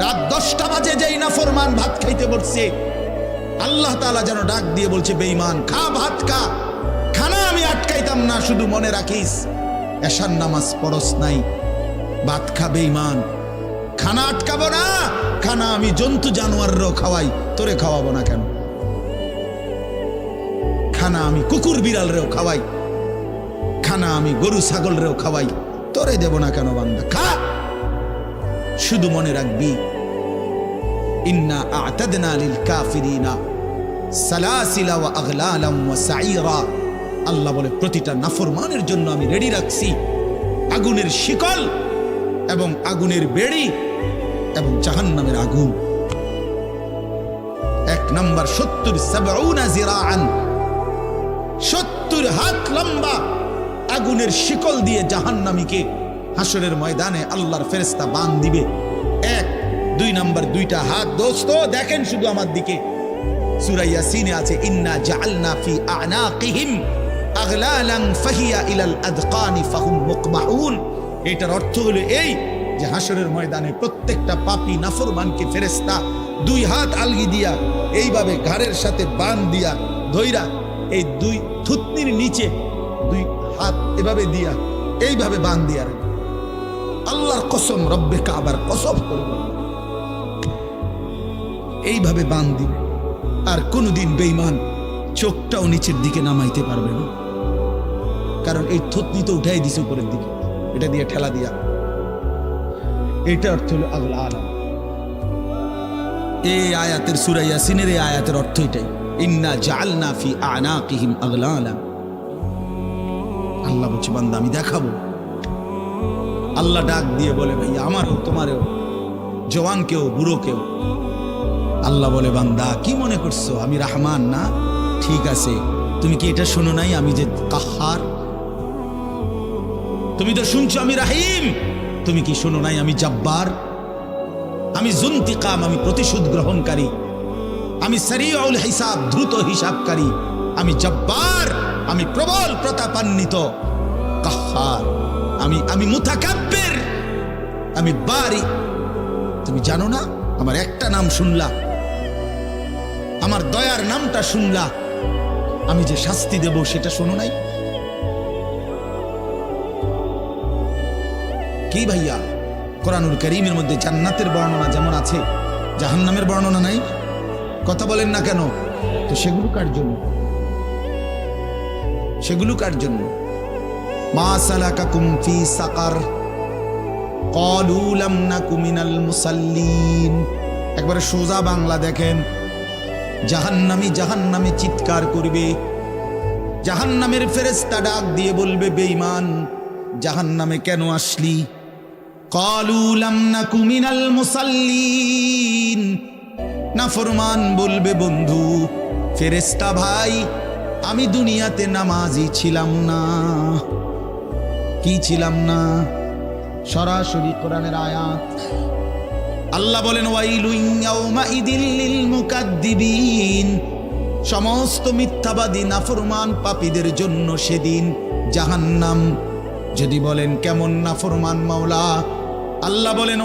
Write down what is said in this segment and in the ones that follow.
রাত দশটা বাজে যেই না ফরমান, ভাত খাইতে বসছে। আল্লাহ তাআলা যেন ডাক দিয়ে বলছে, বেঈমান, খা, ভাত খা। খানা আমি আটকাইতাম না, শুধু মনে রাখিস, এশার নামাজ পড়স নাই। ভাত খা, বেঈমান। খানা আটকাবো না, খানা আমি জন্তু জানোয়াররাও খাওয়াই, তোরে খাওয়াবো না কেন? খানা আমি কুকুর বিড়ালরেও খাওয়াই, খানা আমি গরু ছাগলরেও খাওয়াই, তোরে দেব না কেন বান্দা? খা! শুধু মনে রাখবি ইন্না কাফিরিনা সালাসিলা ওয়া আগলালাম ওয়া সাইরা আল্লাহ বলে, প্রতিটা নাফরমানের জন্য আমি রেডি রাখছি। আগুনের শিকল এবং আগুনের বেড়ি এবং জাহান্নামের আগুন। এক নাম্বার, সত্তর জিরাআন। সত্তর হাত লম্বা আগুনের শিকল দিয়ে জাহান্নামীকে হাসরের ময়দানে আল্লাহর ফেরেস্তা বান দিবে। দুই নাম্বার দুইটা হাত, দোস্ত, দেখেন শুধু আমার দিকে। সুরাইয়া সিনে আছে, ইন্না জাআলনা ফি আনাকিহিম আগলালান ফাহিয়া ইলাল আদকানি ফাহুম মুকমাহুন এটার অর্থ হলো এই যে হাসরের ময়দানে প্রত্যেকটা পাপী, নাফরমানকে ফেরেস্তা দুই হাত আলগি দিয়া, এইভাবে ঘাড়ের সাথে বান দিয়া ধইরা, এই দুই থুতনির নিচে দুই হাত এভাবে দিয়া, এইভাবে বান দিয়া। আল্লাহর কসম, রব্বে কাবার কসম করবে। এইভাবে বান দিবে আর কোনোদিন বেইমান চোখটাও নিচের দিকে নামাইতে পারবে না। কারণ এই থুতনি তো উঠাই দিছে উপরের দিকে। এটা দিয়ে ঠেলা দিয়া। এটা অর্থ হলো আগলা আলম। এই আয়াতের সুরা ইয়াসিনের এই আয়াতের অর্থ এটাই। ইন্না জাআলনা ফি আনাকিহিম আগলালা। আল্লাহ বলছে, বান্দা, আমি দেখাবো। আল্লাহ ডাক দিয়ে বলে ভাই আমারও, তোমারও। জওয়ান কেউ বুড়ো কেউ আল্লাহ বলে, বান্দা, কি মনে করছ? আমি রাহমান না? ঠিক আছে। তুমি কি এটা শোনো নাই? আমি যে কাহার। তুমি তো শুনছো আমি রাহিম। তুমি কি শোনো নাই? আমি জব্বার। আমি জুন্তিকাম, আমি প্রতিশোধ গ্রহণকারী। আমি সারিউল হিসাব, দ্রুত হিসাবকারী। আমি জব্বার, আমি প্রবল প্রতাপান্বিত। কাহার। আমি আমি মুতাকাব্বির। আমি বারি। তুমি জানো না? আমার একটা নাম শুনলা। আমার দয়ার নামটা শুনলা। আমি যে শাস্তি দেব সেটা শোনো নাই। কি ভাইয়া? কোরআনুল করিমের মধ্যে জান্নাতের বর্ণনা যেমন আছে, জাহান্নামের বর্ণনা নাই? কথা বলেন না কেন? তো সেগুলো কার জন্য? সেগুলো কার জন্য? মা সালাকাকুম ফি সাকার, ক্বালু লাম নাকু মিনাল মুসাল্লিন। একবারে সোজা বাংলা দেখেন। জাহান্নামী, জাহান্নামে চিৎকার করবে। জাহান্নামের ফেরেস্তা ডাক দিয়ে বলবে, বেঈমান, জাহান্নামে কেন আসলি? ক্বালু লাম নাকু মিনাল মুসাল্লিন। নাফরমান বলবে, বন্ধু ফেরেস্তা ভাই, আমি দুনিয়াতে নামাজি ছিলাম না। কি ছিলাম না? সরাসরি কোরআনের আয়াত। আল্লাহ বলেন সমস্ত মিথ্যাবাদী, নাফরমান পাপীদের জন্য সেদিন জাহান্নাম। যদি বলেন, কেমন নাফরমান মাওলা? আল্লাহ বলেন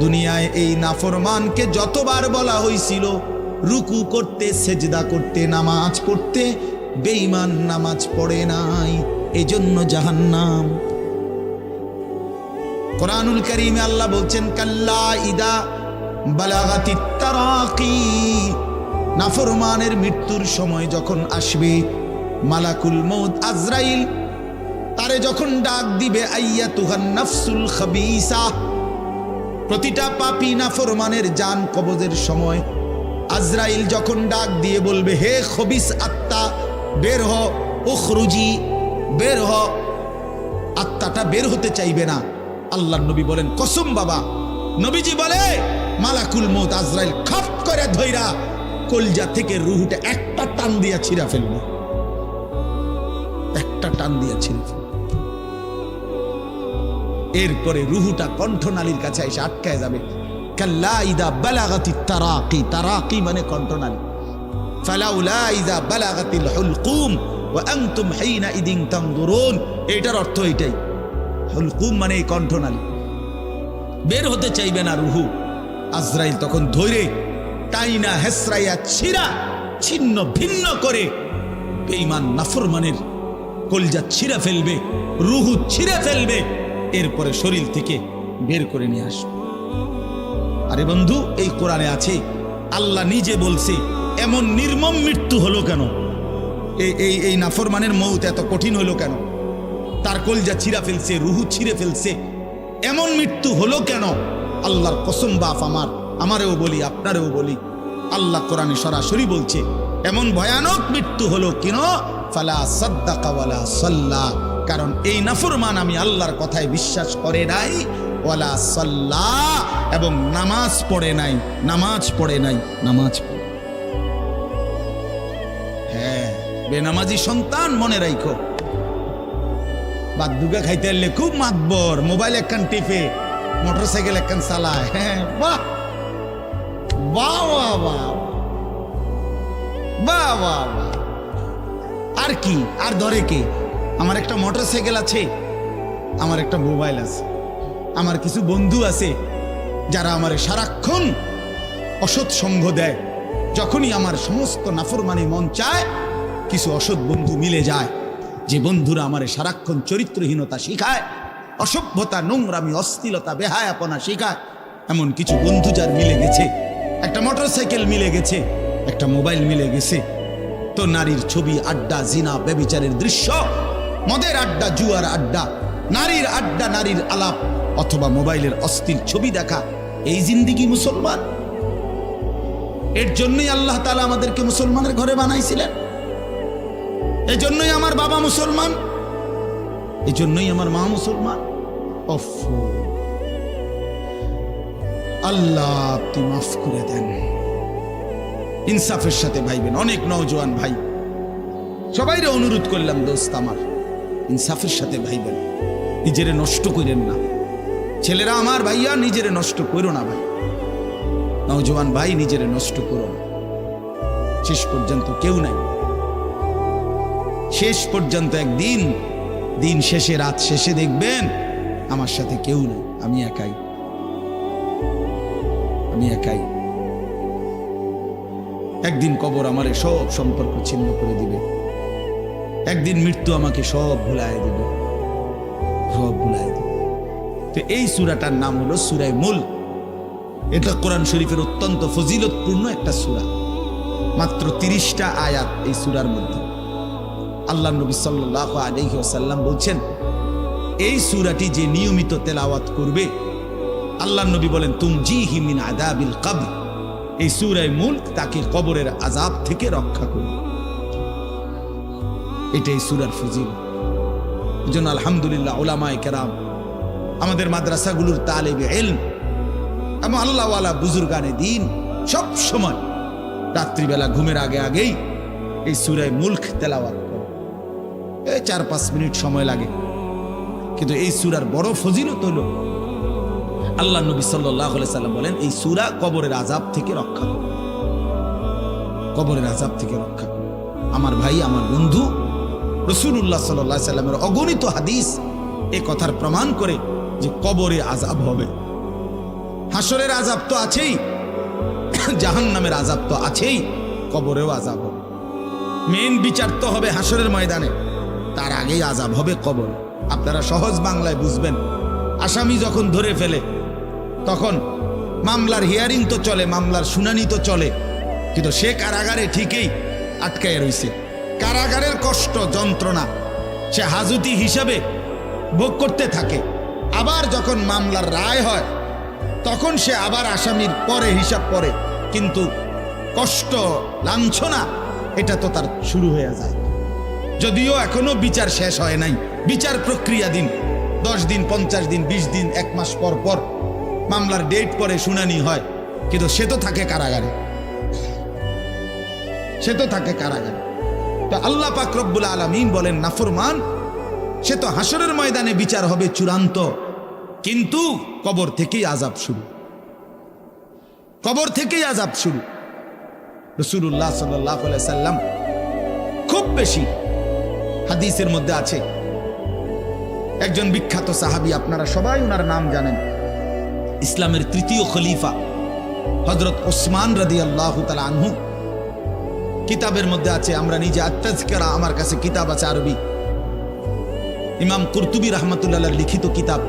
দুনিয়ায় এই নাফরমানকে যতবার বলা হয়েছিল রুকু করতে, সেজদা করতে, নামাজ পড়তে, বেঈমান নামাজ পড়ে নাই। এজন্য জাহান্নাম। কোরআনুল করিমে আল্লাহ বলছেন, কাল্লা ইদা বালাগাতি তারাকি। নাফরমানের মৃত্যুর সময় যখন আসবে, মালাকুল আজরাইল, তারে যখন ডাক দিবে, আইয়া তুহান নাফসুল খাবিসা। প্রতিটা পাপি নাফরমানের জান কবজের সময় আজরাইল যখন ডাক দিয়ে বলবে, হে খবিস আত্মা, বের হ, উখরুজি। বের হ। আত্মাটা বের হতে চাইবে না। আল্লাহ নবী বলেন, কসম বাবা। নবীজি বলে, মালাকুল মৌত আজরাইল খপ করে ধইরা কলজা থেকে রুহুটা একটা টান দিয়া ছিঁড়া ফেলবে। একটা টান দিয়া ছিঁড়ে ফেলবে। এরপরে রুহুটা কণ্ঠনালীর কাছে এসে আটকায় যাবে। তারাকি তারাকি মানে কণ্ঠনালী। ফালাউলা ইদা বালাগাতিল হুলকুম ওয়া আনতুম হিনা ইদিন তানদুরুন এটার অর্থ এটাই। হুলকুম মানে এই কণ্ঠনালী। বের হতে চাইবে না রুহু। আজরাইল তখন ধৈরে টাইনা হেসরাইয়া ছিঁড়া, ছিন্ন, ভিন্ন করে বেঈমান নাফরমানের কলজা ছিঁড়ে ফেলবে, রুহু ছিঁড়ে ফেলবে, এরপরে শরীর থেকে বের করে নিয়ে আসবে। আরে বন্ধু, এই কোরআনে আছে, আল্লাহ নিজে বলছে, এমন নির্মম মৃত্যু হলো কেন? এই এই এই নাফরমানের মৌত এত কঠিন হলো কেন? তার কলজা ছিঁড়া ফেলছে, রুহু ছিঁড়ে ফেলছে। এমন মৃত্যু হলো কেন? আল্লাহর কসম বাপ আমার, আমারেও বলি, আপনারেও বলি। আল্লাহ কোরআনে সরাসরি বলছে, এমন ভয়ানক মৃত্যু হলো কেন? ফালা সাদ্দাকা ওয়ালা সাল্লা। কারণ এই নাফরমান আমি আল্লাহর কথায় বিশ্বাস করে নাই, ওয়ালা সাল্লা। এবং নামাজ পড়ে নাই, নামাজ পড়ে নাই, নামাজ বেনামাজি সন্তান মনে রাখো বাদ দুগা খাইতে এলে খুব মাতবর, মোবাইল একখান টিপে মোটর সাইকেল একখান চালায়। হ্যাঁ বাহ! বাহ বাহ বাহ বাহ। বাহ আর কি? আর ধরে কে? আমার একটা মোটর সাইকেল আছে, আমার একটা মোবাইল আছে, আমার কিছু বন্ধু আছে, যারা আমার সারাক্ষণ অসৎ সঙ্গ দেয়। যখনই আমার সমস্ত নাফরমানি মন চায় কিছু অসৎ বন্ধু মিলে যায়। যে বন্ধুরা আমার সারাক্ষণ চরিত্রহীনতা শিখায়, অসভ্যতা, নোংরামি অস্থিলতা বেহায়াপনা শিখায়, এমন কিছু বন্ধু যার মিলে গেছে, একটা মোটরসাইকেল মিলে গেছে, একটা মোবাইল মিলে গেছে। তো নারীর ছবি, আড্ডা, জিনা বেবিচারের দৃশ্য, মদের আড্ডা, জুয়ার আড্ডা, নারীর আড্ডা, নারীর আলাপ, অথবা মোবাইলের অস্থির ছবি দেখা, এই জিন্দিগি মুসলমান? এর জন্যই আল্লাহ তালা আমাদেরকে মুসলমানের ঘরে বানাইছিলেন। এই জন্যই আমার বাবা মুসলমান। এজন্যই আমার মা মুসলমান। অফ। আল্লাহ, আপনি মাফ করে দেন। ইনসাফের সাথে ভাইবেন। অনেক নওজোয়ান ভাই। সবাইরে অনুরোধ করলাম, দোস্ত আমার, ইনসাফের সাথে ভাইবেন। নিজেরে নষ্ট করেন না। ছেলেরা আমার ভাইয়া, নিজেরে নষ্ট করো না ভাই। নওজোয়ান ভাই, নিজেরে নষ্ট করো না। শেষ পর্যন্ত কেউ নাই। শেষ পর্যন্ত একদিন, দিন শেষে, রাত শেষে দেখবেন আমার সাথে কেউ নেই। আমি একাই। আমি একাই। একদিন কবর আমার সব সম্পর্ক ছিন্ন করে দিবে। একদিন মৃত্যু আমাকে সব ভুলায় দিবে। সব ভুলায় দিবে। তো এই সুরাটার নাম হলো সুরাই মুল। এটা কোরআন শরীফের অত্যন্ত ফজিলতপূর্ণ একটা সুরা। মাত্র তিরিশটা আয়াত এই সুরার মধ্যে। আল্লাহ নবী সাল্লাহ আলহি বলছেন, এই সুরাটি যে নিয়মিত তেলাওয়াত করবে, আল্লাহ নবী বলেন তুম জি হিমিন আদাবিল কাবর এই সুরায় মুল্ক তাকে কবরের আজাব থেকে রক্ষা করবে। এটাই সুরার ফজিল জন্য আলহামদুলিল্লাহ ওলামায় কেরাম, আমাদের মাদ্রাসাগুলোর তালেবে এলম এবং আল্লাহওয়ালা বুজুর্গানে দিন সব সময় রাত্রিবেলা ঘুমের আগে আগেই এই সুরায় মুল্ক তেলাওয়াত এই চার পাঁচ মিনিট সময় লাগে। কিন্তু এই সুরার বড় ফজিলত হলো, আল্লাহ নবী সাল্লাহ সাল্লাম বলেন, এই সুরা কবরের আজাব থেকে রক্ষা কবরের আজাব থেকে রক্ষা আমার ভাই, আমার বন্ধু রসুল্লাহ সাল্লাহ সাল্লামের অগণিত হাদিস এ কথার প্রমাণ করে যে কবরে আজাব হবে। হাসরের আজাব তো আছেই জাহান নামের আজাব তো আছেই, কবরেও আজাব হবে। মেন বিচার তো হবে হাসরের ময়দানে। তার আগেই আজাব হবে কবর। আপনারা সহজ বাংলায় বুঝবেন। আসামি যখন ধরে ফেলে, তখন মামলার হিয়ারিং তো চলে, মামলার শুনানি তো চলে। কিন্তু সে কারাগারে ঠিকই আটকায় রইছে। কারাগারের কষ্ট, যন্ত্রণা, সে হাজুতি হিসাবে ভোগ করতে থাকে। আবার যখন মামলার রায় হয়, তখন সে আবার আসামির পরে হিসাব পরে কিন্তু কষ্ট, লাঞ্ছনা, এটা তো তার শুরু হয়ে যায়। যদিও এখনও বিচার শেষ হয় নাই। বিচার প্রক্রিয়া দিন। দশ দিন, পঞ্চাশ দিন, বিশ দিন, এক মাস পর পর মামলার ডেট পরে শুনানি হয়। কিন্তু সে তো থাকে কারাগারে। সে তো থাকে কারাগারে। তো আল্লাহ পাক আলমিন বলেন, নাফরমান, সে তো হাসরের ময়দানে বিচার হবে চূড়ান্ত। কিন্তু কবর থেকেই আজাব শুরু। কবর থেকেই আজাব শুরু। রসুল্লাহ সাল্লাহ সাল্লাম খুব বেশি হাদিসের মধ্যে আছে। একজন বিখ্যাত সাহাবী, আপনারা সবাই ওনার নাম জানেন। ইসলামের তৃতীয় খলিফা হজরত ওসমান রাদি আল্লাহ আনহু। কিতাবের মধ্যে আছে, আমরা নিজে আত্মাজকেরা আমার কাছে কিতাব আছে আরবি। ইমাম কুরতুবি রহমতুল্লাহ লিখিত কিতাব,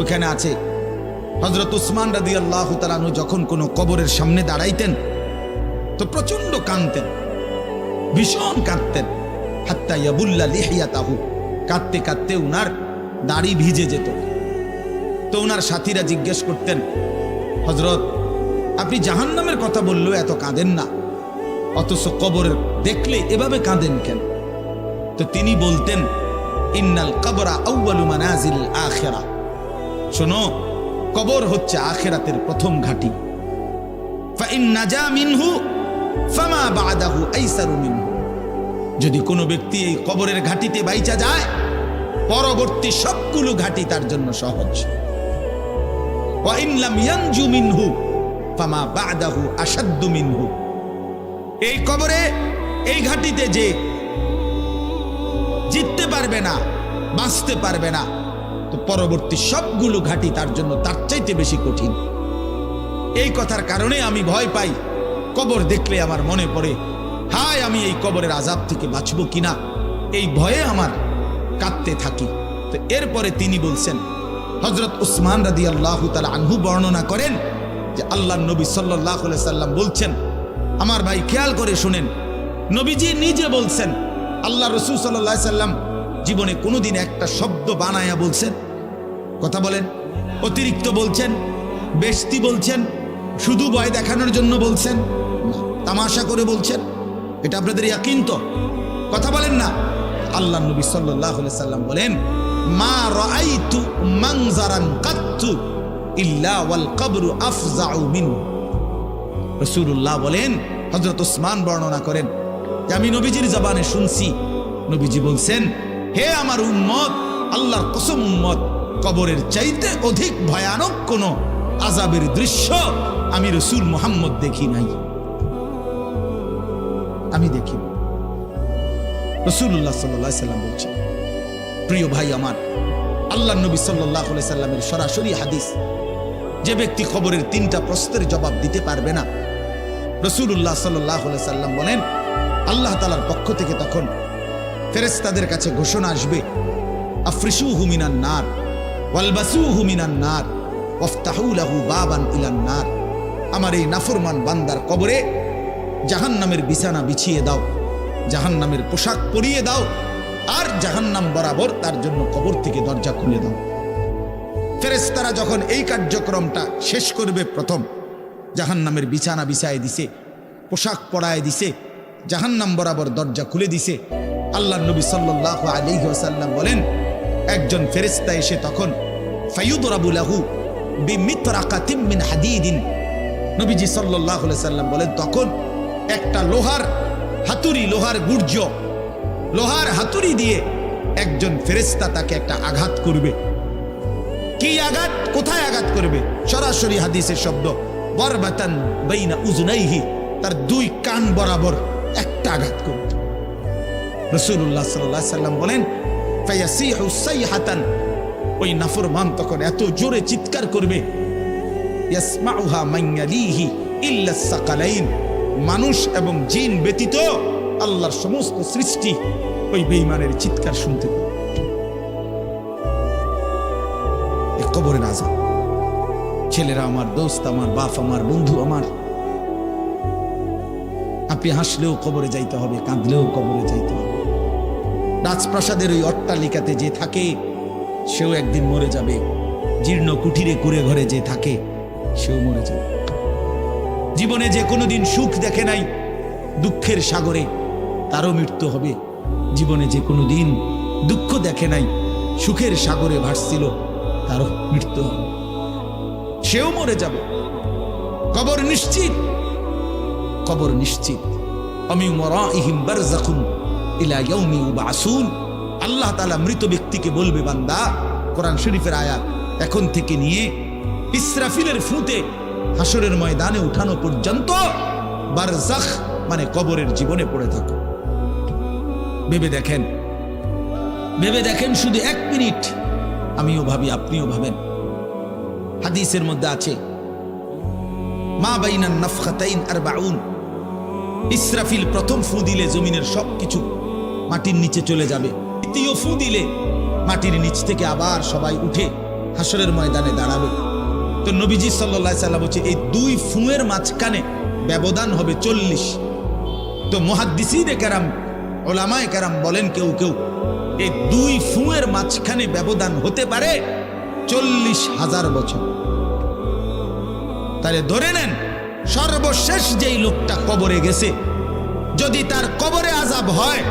ওখানে আছে। হজরত উসমান রাদি আল্লাহ তালানু যখন কোনো কবরের সামনে দাঁড়াইতেন, তো প্রচণ্ড কাঁদতেন, ভীষণ কাঁদতেন। হাত্তা ইয়াবুল্লা লিহিয়া তাহু কাঁদতে কাঁদতে উনার দাড়ি ভিজে যেত। তো উনার সাথীরা জিজ্ঞেস করতেন হজরত আপনি জাহান্নামের কথা বললেও এত কাঁদেন না। অথচ কবরের দেখলে এভাবে কাঁদেন কেন? তো তিনি বলতেন, ইন্নাল কবরা আউ্বালু মানাজিল আখেরা। শোনো, কবর হচ্ছে আখেরাতের প্রথম ঘাঁটি। ফাইন নাজা মিনহু, ফামা বাদাহু আইসারু মিনহু। যদি কোনো ব্যক্তি এই কবরের ঘাটিতে বাইচা যায়, পরবর্তী সবগুলো ঘাটি তার জন্য সহজ। এই কবরে, এই ঘাটিতে যে জিততে পারবে না, বাঁচতে পারবে না, তো পরবর্তী সবগুলো ঘাটি তার জন্য তার চাইতে বেশি কঠিন। এই কথার কারণে আমি ভয় পাই, কবর দেখলে আমার মনে পড়ে হায়, আমি এই কবরের আজাব থেকে বাঁচব কিনা? এই ভয়ে আমার কাঁদতে থাকি। তো এরপরে তিনি বলছেন হজরত উসমান রাদি আল্লাহ তালা আনহু বর্ণনা করেন যে আল্লাহ নবী সাল্লাহ সাল্লাম বলছেন, আমার ভাই, খেয়াল করে শুনেন। নবীজি নিজে বলছেন, আল্লাহ রসুল সাল্লাহ সাল্লাম জীবনে কোনোদিন একটা শব্দ বানায়া বলছেন, কথা বলেন, অতিরিক্ত বলছেন, বেশতি বলছেন, শুধু ভয় দেখানোর জন্য বলছেন তামাশা করে বলছেন এটা আপনাদের ইয়াকিন তো। কথা বলেন না। আল্লাহ নবী সাল্লাহ সাল্লাম বলেন, মা রাআইতু মানজারান কাত্তু ইল্লা ওয়াল কবরু আফজাউ মিনহু। রসুল্লাহ বলেন হজরত ওসমান বর্ণনা করেন, যে আমি নবীজির জবানে শুনছি। নবীজি বলছেন, হে আমার উম্মত, আল্লাহর কসম উম্মত, কবরের চাইতে অধিক ভয়ানক কোন আজাবের দৃশ্য আমি রসুল মোহাম্মদ দেখি নাই। আমি দেখি। রসুল্লাহ সাল্লাহ সাল্লাম বলছেন, প্রিয় ভাই আমার আল্লাহ নবী সাল্লাহ সাল্লামের সরাসরি হাদিস, যে ব্যক্তি খবরের তিনটা প্রশ্নের জবাব দিতে পারবে না। রসুল্লাহ সাল্লাহ সাল্লাম বলেন, আল্লাহ তালার পক্ষ থেকে তখন ফেরেস্তাদের কাছে ঘোষণা আসবে আফ্রিসু হুমিনান নার ওয়ালবাসু হুমিনান নার ওফতাহুলাহু বাবান ইলান নার। আমার এই নাফরমান বান্দার কবরে জাহান নামের বিছানা বিছিয়ে দাও জাহান নামের পোশাক পরিয়ে দাও, আর জাহান্নাম বরাবর তার জন্য কবর থেকে দরজা খুলে দাও। ফেরেস্তারা যখন এই কার্যক্রমটা শেষ করবে প্রথম, জাহান্নামের বিছানা বিছায় দিছে, পোশাক পরায় দিছে, জাহান্নাম বরাবর দরজা খুলে দিছে, আল্লাহ নবী সাল্লাহ আলিহাসাল্লাম বলেন, একজন ফেরেস্তা এসে তখন ফাইয়ুদরাবুলাহু বিমিত্রাকাতিম মিন হাদিদিন, নবীজি সাল্লাহ সাল্লাম বলেন, তখন একটা লোহার হাতুড়ি, লোহার গুর্জ। লোহার হাতুড়ি দিয়ে একজন ফেরেস্তা তাকে একটা আঘাত করবে। কি আঘাত? কোথায় আঘাত করবে? সরাসরি হাদিসের শব্দ। বরবাতান বাইনা উজনাইহি, তার দুই কান বরাবর একটা আঘাত করবে। রসুল্লাহ সাল্লাহ সাল্লাম বলেন, ফায়াসিহু সাইহাতান। ওই নাফরমান তখন এত জোরে চিৎকার করবে, ইয়াসমাউহা মাইয়ালিহি ইল্লা সাকালাইন। মানুষ এবং জিন ব্যতীত আল্লাহর সমস্ত সৃষ্টি ওই বেঈমানের চিৎকার শুনতে পাবে কবরের আজাব। ছেলেরা আমার দোস্ত, আমার বাপ, আমার বন্ধু, আমার। আপনি হাসলেও কবরে যাইতে হবে, কাঁদলেও কবরে যাইতে হবে। রাজপ্রাসাদের ওই অট্টালিকাতে যে থাকে, সেও একদিন মরে যাবে। জীর্ণ কুঠিরে কুড়ে ঘরে যে থাকে, সেও মরে যাবে। জীবনে যে কোনোদিন সুখ দেখে নাই, দুঃখের সাগরে তারও মৃত্যু হবে। জীবনে যে কোনো দিন দুঃখ দেখে নাই, সুখের সাগরে ভাসছিল, তারও মৃত্যু হবে। সেও মরে যাবে। কবর নিশ্চিত। কবর নিশ্চিত। আমি মরাইহিম বারযাখুন ইলা ইয়াউমি ইউবাসুন। আল্লাহ তাআলা মৃত ব্যক্তিকে বলবে, বান্দা, কোরআন শরীফের আয়াত এখন থেকে নিয়ে ইসরাফিলের ফুঁতে হাসরের ময়দানে উঠানো পর্যন্ত বারজাখ মানে কবরের জীবনে পড়ে থাকো। ভেবে দেখেন ভেবে দেখেন শুধু এক মিনিট, আমিও ভাবি, আপনিও ভাবেন। হাদিসের মধ্যে আছে, মা বাইনান নাফখাতাইন আর বাউন ইসরাফিল প্রথম ফু দিলে জমিনের সব কিছু মাটির নিচে চলে যাবে। দ্বিতীয় ফু দিলে মাটির নিচ থেকে আবার সবাই উঠে হাসরের ময়দানে দাঁড়াবে। তো নবীজি সাল্লাহ সাল্লাম হচ্ছে এই দুই ফুঁয়ের মাঝখানে ব্যবধান হবে চল্লিশ। তো মহাদ্দিসিদে কেরাম, ওলামায় কেরাম বলেন কেউ কেউ, এই দুই ফুঁয়ের মাঝখানে ব্যবধান হতে পারে চল্লিশ হাজার বছর। তাহলে ধরে নেন, সর্বশেষ যেই লোকটা কবরে গেছে, যদি তার কবরে আজাব হয়,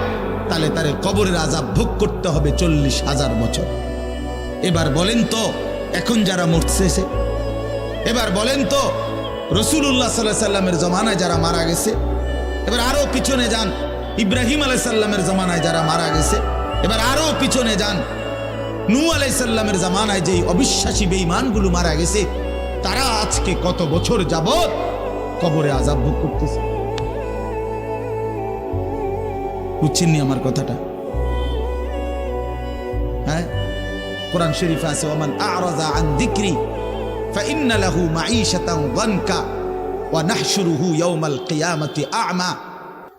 তাহলে তার কবরের আজাব ভোগ করতে হবে চল্লিশ হাজার বছর। এবার বলেন তো, এখন যারা মরতেছে এবার বলেন তো রসুল্লাহ সাল্লাহ সাল্লামের জমানায় যারা মারা গেছে, এবার আরও পিছনে যান, ইব্রাহিম আলাইসাল্লামের জমানায় যারা মারা গেছে, এবার আরও পিছনে যান নু আলাইসাল্লামের জামানায় যেই অবিশ্বাসী বেঈমানগুলো মারা গেছে, তারা আজকে কত বছর যাবত কবরে আজাব ভোগ করতেছে? বুঝছেননি আমার কথাটা? হ্যাঁ? কোরআন শরীফে আছে, ওমান আরাজা আন যিকরি ফাইন্নালাহু মাঈশাতান ওয়ানকা ওয়া নাহশুরুহু ইয়াউমাল কিয়ামাতি আ'মা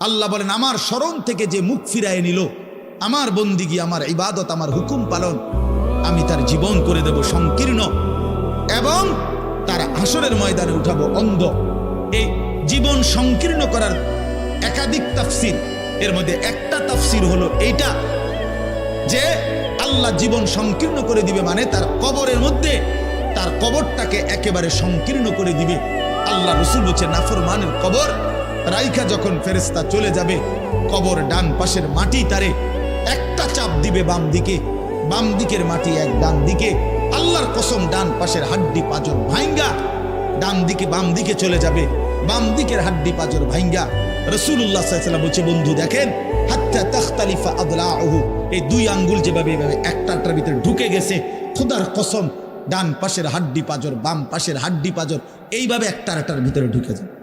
আল্লাহ বলেন, আমার স্মরণ থেকে যে মুখ ফিরায় নিল, আমার বন্দিগি, আমার ইবাদত, আমার হুকুম পালন, আমি তার জীবন করে দেব সংকীর্ণ এবং তার আসরের ময়দানে উঠাবো অন্ধ। এই জীবন সংকীর্ণ করার একাধিক তাফসির, এর মধ্যে একটা তাফসির হলো এইটা যে আল্লাহ জীবন সংকীর্ণ করে দিবে মানে তার কবরের মধ্যে তার কবরটাকে একেবারে সংকীর্ণ করে দিবে। আল্লাহ রসুল বলছে, নাফরমানের কবর। রাইখা যখন ফেরেস্তা চলে যাবে, কবর ডান পাশের মাটি তারে একটা চাপ দিবে বাম দিকে। বাম দিকের মাটি এক, ডান দিকে। আল্লাহর কসম, ডান পাশের হাড্ডি পাজর ভাইঙ্গা। ডান দিকে, বাম দিকে চলে যাবে। বাম দিকের হাড্ডি পাজর ভাইঙ্গা। রসুল্লাহ সাল্লাম বলছে, বন্ধু, দেখেন, হাত্তা তখতালিফা আদলাহু এই দুই আঙ্গুল যেভাবে এভাবে একটাটার ভিতরে ঢুকে গেছে, খুদার কসম ডান পাশের হাড্ডি পাজর বাম পাশের হাড্ডি পাজর এইভাবে একটার একটার ভিতরে ঢুকে যায়।